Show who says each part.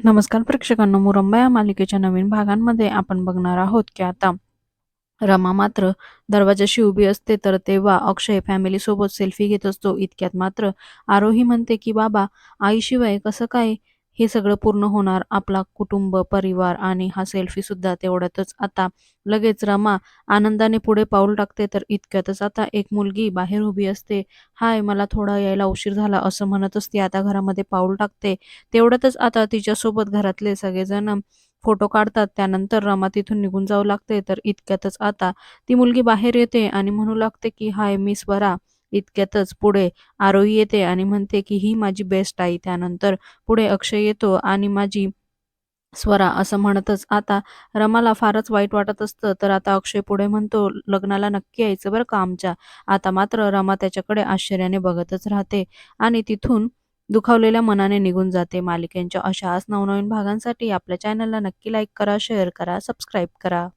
Speaker 1: नमस्कार प्रेक्षकांनो मुरंबा या मालिकेच्या नवीन भागांमध्ये आपण बघणार आहोत की आता रमा मात्र दरवाजाशी उभी असते तर तेव्हा अक्षय फॅमिली सोबत सेल्फी घेत असतो. इतक्यात मात्र आरोही म्हणते की बाबा आईशिवाय कसं काय हे सगळं पूर्ण होणार आपला कुटुंब परिवार आणि हा सेल्फी सुद्धा तेवढ्यातच. आता लगेच रमा आनंदाने पुढे पाऊल टाकते तर इतक्यातच आता एक मुलगी बाहेर उभी असते. हाय मला थोडा यायला उशीर झाला असं म्हणतच ती आता घरामध्ये पाऊल टाकते. तेवढ्यातच आता तिच्यासोबत घरातले सगळेजण फोटो काढतात. त्यानंतर रमा तिथून निघून जाऊ लागते. तर इतक्यातच आता ती मुलगी बाहेर येते आणि म्हणू लागते की हाय मी स्वरा इतक्यातच पुढे आरोही येते आणि म्हणते की ही माझी बेस्ट आई. त्यानंतर पुढे अक्षय येतो आणि माझी स्वरा असं म्हणतच आता रमाला फारच वाईट वाटत असतं तर आता अक्षय पुढे म्हणतो लग्नाला नक्की यायचं बरं का आमच्या? आता मात्र रमा त्याच्याकडे आश्चर्याने बघतच राहते आणि तिथून दुखावलेल्या मनाने निघून जाते. मालिकेंच्या अशाच नवनवीन भागांसाठी आपल्या चॅनलला नक्की लाईक करा शेअर करा सबस्क्राईब करा.